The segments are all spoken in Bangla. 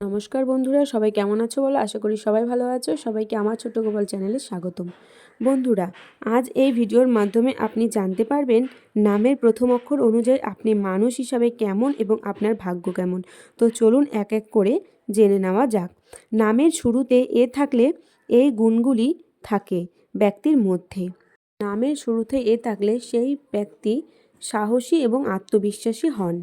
নমস্কার বন্ধুরা, সবাই কেমন আছো বলো? আশা করি সবাই ভালো আছো। সবাইকে আমার ছোট্ট গোপাল চ্যানেলে স্বাগতম। বন্ধুরা, আজ এই ভিডিওর মাধ্যমে আপনি জানতে পারবেন নামের প্রথম অক্ষর অনুযায়ী আপনি মানুষ হিসাবে কেমন এবং আপনার ভাগ্য কেমন। তো চলুন এক এক করে জেনে নেওয়া যাক। নামের শুরুতে এ থাকলে এই গুণগুলি থাকে ব্যক্তির মধ্যে। নামের শুরুতে এ থাকলে সেই ব্যক্তি সাহসী এবং আত্মবিশ্বাসী হন।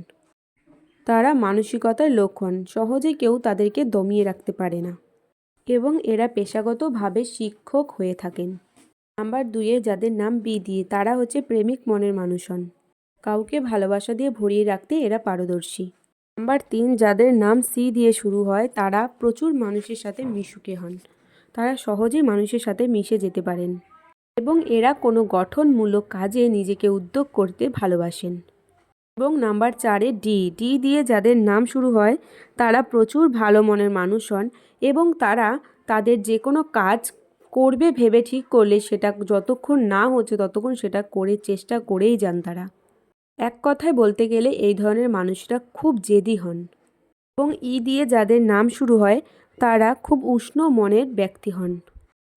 তারা মানসিকতার লক্ষণ। সহজে কেউ তাদেরকে দমিয়ে রাখতে পারে না। এবং এরা পেশাগতভাবে শিক্ষক হয়ে থাকেন। নাম্বার দুইয়ে যাদের নাম বি দিয়ে, তারা হচ্ছে প্রেমিক মনের মানুষ হন কাউকে ভালোবাসা দিয়ে ভরিয়ে রাখতে এরা পারদর্শী। নাম্বার তিন, যাদের নাম সি দিয়ে শুরু হয়, তারা প্রচুর মানুষের সাথে মিশুকে হন। তারা সহজেই মানুষের সাথে মিশে যেতে পারেন। এবং এরা কোনো গঠনমূলক কাজে নিজেকে উদ্যোগ করতে ভালোবাসেন। এবং নাম্বার চারে ডি। ডি দিয়ে যাদের নাম শুরু হয়, তারা প্রচুর ভালো মনের মানুষ হন এবং তারা তাদের যে কোনো কাজ করবে ভেবে ঠিক করলে সেটা যতক্ষণ না হচ্ছে ততক্ষণ সেটা করে চেষ্টা করেই যান তারা। এক কথায় বলতে গেলে এই ধরনের মানুষরা খুব জেদি হন এবং ই দিয়ে যাদের নাম শুরু হয়, তারা খুব উষ্ণ মনের ব্যক্তি হন।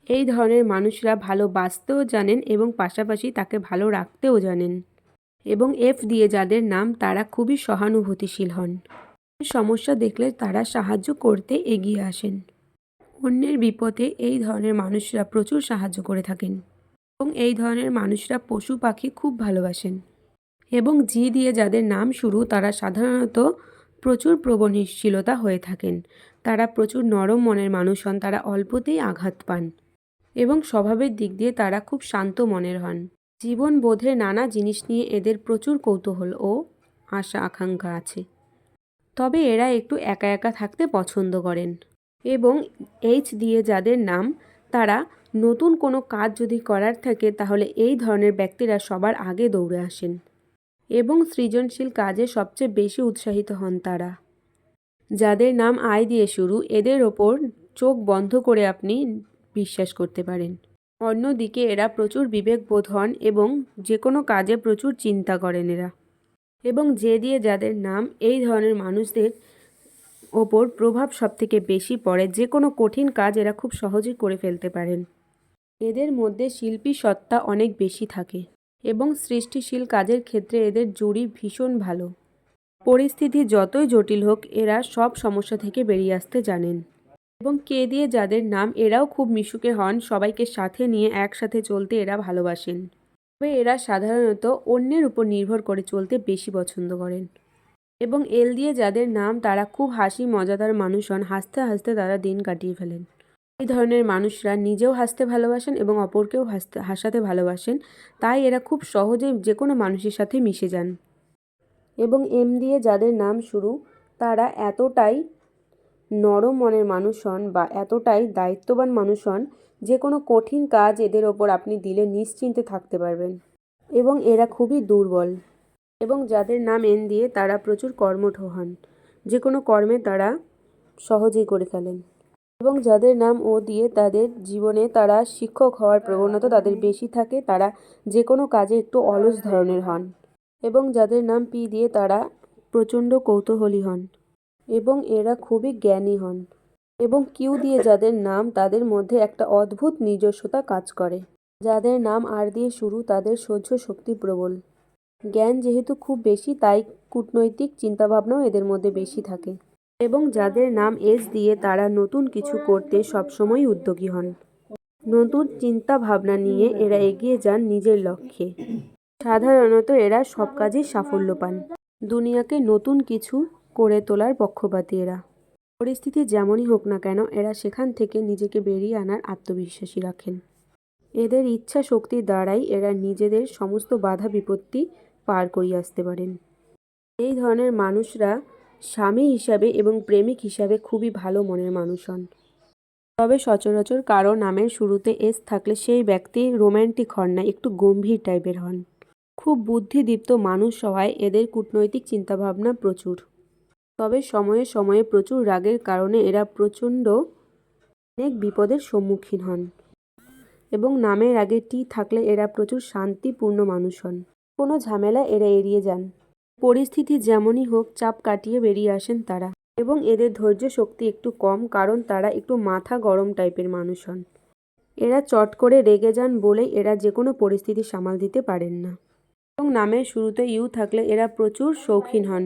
এই ধরনের মানুষরা ভালো বাঁচতেও জানেন এবং পাশাপাশি তাকে ভালো রাখতেও জানেন। এবং এফ দিয়ে যাদের নাম তারা খুবই সহানুভূতিশীল হন। সমস্যা দেখলে তারা সাহায্য করতে এগিয়ে আসেন। অন্যের বিপদে এই ধরনের মানুষরা প্রচুর সাহায্য করে থাকেন এবং এই ধরনের মানুষরা পশু পাখি খুব ভালোবাসেন এবং জি দিয়ে যাদের নাম শুরু তারা সাধারণত প্রচুর প্রবণশীলতা হয়ে থাকেন। তারা প্রচুর নরম মনের মানুষ হন, তারা অল্পতেই আঘাত পান এবং স্বভাবের দিক দিয়ে তারা খুব শান্ত মনের হন। জীবন বোধের নানা জিনিস নিয়ে এদের প্রচুর কৌতূহল ও আশা আকাঙ্ক্ষা আছে। তবে এরা একটু একা একা থাকতে পছন্দ করেন এবং এইচ দিয়ে যাদের নাম, তারা নতুন কোনো কাজ যদি করার থাকে, তাহলে এই ধরনের ব্যক্তিরা সবার আগে দৌড়ে আসেন এবং সৃজনশীল কাজে সবচেয়ে বেশি উৎসাহিত হন তারা। যাদের নাম আয় দিয়ে শুরু, এদের ওপর চোখ বন্ধ করে আপনি বিশ্বাস করতে পারেন। অন্যদিকে এরা প্রচুর বিবেকবোধ হন এবং যে কোনো কাজে প্রচুর চিন্তা করেন এরা। এবং যে দিয়ে যাদের নাম এই ধরনের মানুষদের ওপর প্রভাব সবথেকে বেশি পড়ে যে কোনো কঠিন কাজ এরা খুব সহজেই করে ফেলতে পারেন। এদের মধ্যে শিল্পী সত্তা অনেক বেশি থাকে এবং সৃষ্টিশীল কাজের ক্ষেত্রে এদের জুড়ি ভীষণ ভালো। পরিস্থিতি যতই জটিল হোক, এরা সব সমস্যা থেকে বেরিয়ে আসতে জানেন। এবং কে দিয়ে যাদের নাম এরাও খুব মিশুকে হন, সবাইকে সাথে নিয়ে একসাথে চলতে এরা ভালোবাসেন। তবে এরা সাধারণত অন্যের উপর নির্ভর করে চলতে বেশি পছন্দ করেন। এবং এল দিয়ে যাদের নাম তারা খুব হাসি মজাদার মানুষ হন, হাসতে হাসতে তারা দিন কাটিয়ে ফেলেন। এই ধরনের মানুষরা নিজেও হাসতে ভালোবাসেন এবং অপরকেও হাসতে, হাসাতে ভালোবাসেন, তাই এরা খুব সহজেই যে কোনো মানুষের সাথে মিশে যান। এবং এম দিয়ে যাদের নাম শুরু, তারা এতটাই নরম মনের মানুষ হন বা এতটাই দায়িত্ববান মানুষ হন, যে কোনো কঠিন কাজ এদের ওপর আপনি দিলে নিশ্চিন্তে থাকতে পারবেন। এবং এরা খুবই দুর্বল। এবং যাদের নাম এন দিয়ে তারা প্রচুর কর্মঠ হন। যে কোনো কর্মে তারা সহজেই করে ফেলেন। এবং যাদের নাম ও দিয়ে তাদের জীবনে তারা শিক্ষক হওয়ার প্রবণতা তাদের বেশি থাকে, তারা যে কোনো কাজে একটু অলস ধরনের হন। এবং যাদের নাম পি দিয়ে তারা প্রচণ্ড কৌতূহলী হন। এবং এরা খুবই জ্ঞানী হন এবং কিউ দিয়ে যাদের নাম তাদের মধ্যে একটা অদ্ভুত নিজস্বতা কাজ করে। যাদের নাম আর দিয়ে শুরু তাদের সহ্য শক্তি প্রবল। জ্ঞান যেহেতু খুব বেশি, তাই কূটনৈতিক চিন্তাভাবনাও এদের মধ্যে বেশি থাকে। এবং যাদের নাম এস দিয়ে তারা নতুন কিছু করতে সবসময় উদ্যোগী হন। নতুন চিন্তা ভাবনা নিয়ে এরা এগিয়ে যান নিজের লক্ষ্যে। সাধারণত এরা সব কাজেই সাফল্য পান। দুনিয়াকে নতুন কিছু করে তোলার পক্ষপাতী এরা পরিস্থিতি যেমনই হোক না কেন, এরা সেখান থেকে নিজেকে বেরিয়ে আনার আত্মবিশ্বাসী রাখেন। এদের ইচ্ছা শক্তির দ্বারাই এরা নিজেদের সমস্ত বাধা বিপত্তি পার করিয়ে আসতে পারেন। এই ধরনের মানুষরা স্বামী হিসাবে এবং প্রেমিক হিসাবে খুবই ভালো মনের মানুষ হন। তবে সচরাচর কারও নামের শুরুতে এস থাকলে সেই ব্যক্তি রোম্যান্টিক হন না, একটু গম্ভীর টাইপের হন। খুব বুদ্ধিদীপ্ত মানুষ হওয়ায় এদের কূটনৈতিক চিন্তাভাবনা প্রচুর। তবে সময়ে সময়ে প্রচুর রাগের কারণে এরা প্রচণ্ড অনেক বিপদের সম্মুখীন হন এবং নামের আগে টি থাকলে এরা প্রচুর শান্তিপূর্ণ মানুষ হন। কোনো ঝামেলা এরা এড়িয়ে যান। পরিস্থিতি যেমনই হোক, চাপ কাটিয়ে বেরিয়ে আসেন তারা এবং এদের ধৈর্য শক্তি একটু কম কারণ তারা একটু মাথা গরম টাইপের মানুষ হন। এরা চট করে রেগে যান বলে এরা যে কোনো পরিস্থিতি সামাল দিতে পারেন না। এবং নামের শুরুতে ইউ থাকলে এরা প্রচুর শৌখিন হন।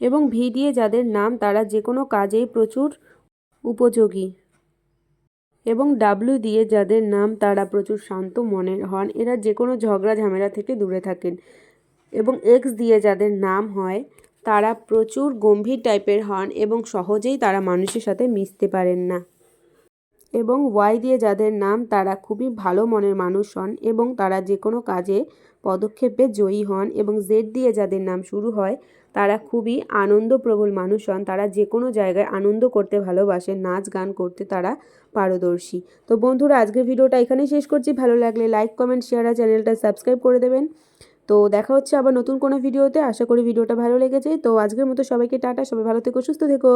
এবং ভি দিয়ে যাদের নাম তারা যে কোনো কাজেই প্রচুর উপযোগী। এবং ডাব্লু দিয়ে যাদের নাম তারা প্রচুর শান্ত মনের হন, এরা যে কোনো ঝগড়া ঝামেলা থেকে দূরে থাকেন। এবং এক্স দিয়ে যাদের নাম হয়, তারা প্রচুর গম্ভীর টাইপের হন এবং সহজেই তারা মানুষের সাথে মিশতে পারেন না। এবং ওয়াই দিয়ে যাদের নাম, তারা খুবই ভালো মনের মানুষ হন এবং তারা যে কোনো কাজে পদক্ষেপে জয়ী হন এবং জেড দিয়ে যাদের নাম শুরু হয়, তারা খুবই আনন্দপ্রবল মানুষ হন। তারা যে কোনো জায়গায় আনন্দ করতে ভালোবাসে নাচ গান করতে তারা পারদর্শী। তো বন্ধুরা, আজকের ভিডিওটা এখানেই শেষ করছি। ভালো লাগলে লাইক কমেন্ট শেয়ার আর চ্যানেলটা সাবস্ক্রাইব করে দেবেন। তো দেখা হচ্ছে আবার নতুন কোনো ভিডিওতে। আশা করি ভিডিওটা ভালো লেগেছে। তো আজকের মতো সবাইকে টাটা। সবাই ভালো থেকো, সুস্থ থেকো।